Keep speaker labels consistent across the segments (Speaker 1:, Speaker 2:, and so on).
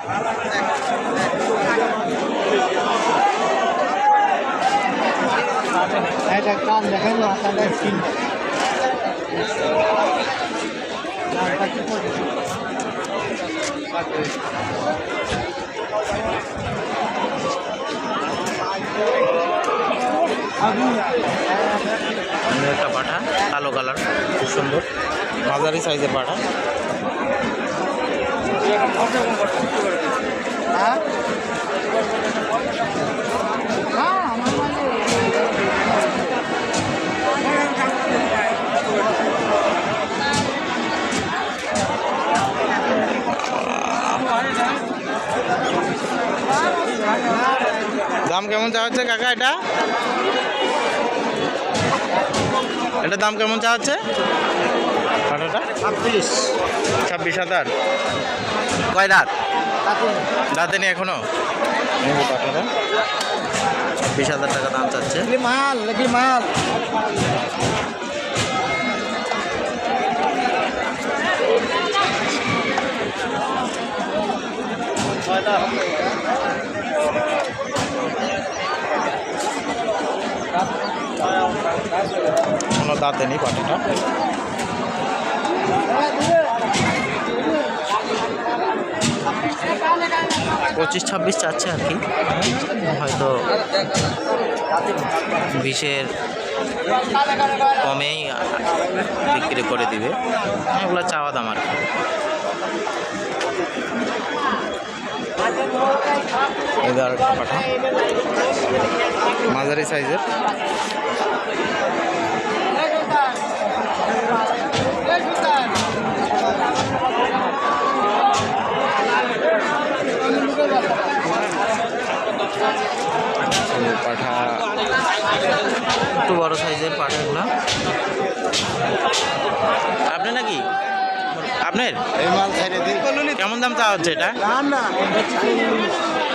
Speaker 1: একটা পাঠা কালো কালার খুব সুন্দর। মাঝারি সাইজের পাঠা
Speaker 2: হ্যাঁ
Speaker 1: দাম কেমন চা হচ্ছে কাকা এটা? এটা দাম কেমন চা হচ্ছে?
Speaker 2: ছাব্বিশ।
Speaker 1: ছাব্বিশ হাজার। কয় দাঁত? দাঁতে নেই এখনও? ছাব্বিশ হাজার টাকা দাম চাচ্ছে।
Speaker 2: মাল মাল।
Speaker 1: কোনো দাঁতে নেই পাঠাটা পঁচিশ ছাব্বিশ চাচ্ছে আর কি। হয়তো বিশের কমেই বিক্রি করে দিবে। এগুলো চাওয়া দাম আর কি। এবার একটা পাঠা। মাঝারি সাইজের। পাঠা একটু বড় সাইজের পাঠাগুলো আপনি নাকি? আপনার? কেমন দাম চা হচ্ছে এটা?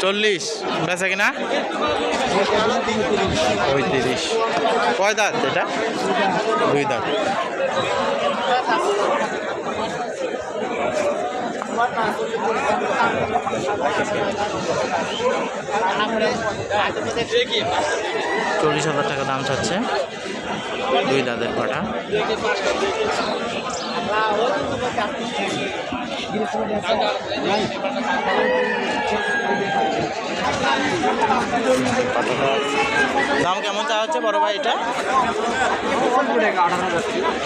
Speaker 1: চল্লিশ। বেচা কিনা? পঁয়ত্রিশ। কয় দাঁত এটা? দুই দাঁত। চল্লিশ হাজার টাকা দাম চাচ্ছে। দুই দাঁতের পাটা দাম কেমন চা হচ্ছে বড় ভাই এটা?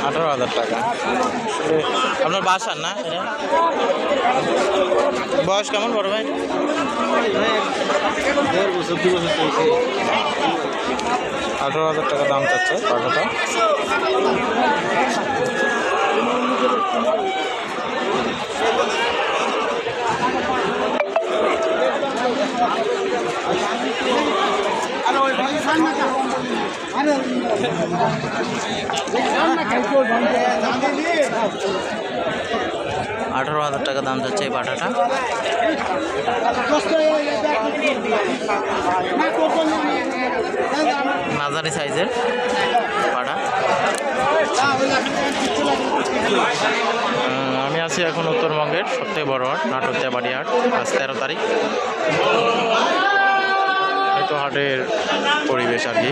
Speaker 1: আঠারো হাজার টাকা। আপনার বাসার না বয়স কেমন বড় ভাই? আঠারো হাজার টাকা দাম চাচ্ছে পাটাটা আঠারো হাজার টাকা দাম যাচ্ছে এই পাটাটা মাঝারি সাইজের উম, আমি আছি এখন উত্তরবঙ্গের সবথেকে বড় হাট নাটক দেবাড়ি হাট আজ তেরো তারিখ। হয়তো হাটের পরিবেশ আর কি।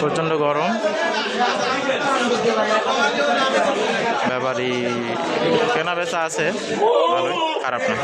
Speaker 1: প্রচণ্ড গরম। ব্যাপারী কেনা বেচা আছে ভালোই খারাপ না।